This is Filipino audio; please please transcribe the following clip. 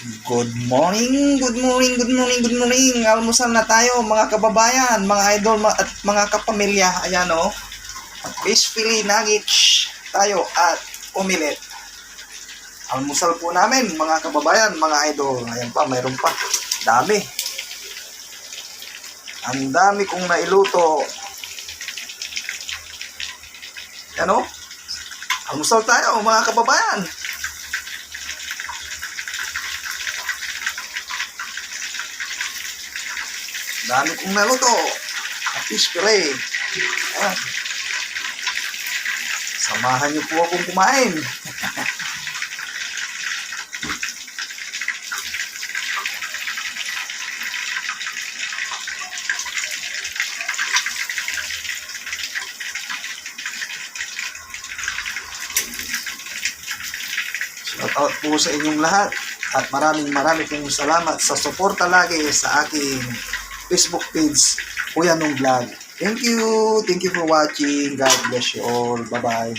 Good morning, good morning, good morning, good morning. Almusal na tayo mga kababayan, mga idol at mga kapamilya. Ayan o. Fish fillet nuggets tayo at omelette. Almusal po namin mga kababayan, mga idol. Ayan pa, mayroon pa. Dami. Ang dami kong nailuto. Ayan o. Almusal tayo mga kababayan. Dami kong naluto. At fish fillet. Ayan. Samahan niyo po akong kumain. Shout out po sa inyong lahat at maraming maraming salamat sa suporta lagi sa aking Facebook page Kuya Nung Vlog. Thank you. Thank you for watching. God bless you all. Bye-bye.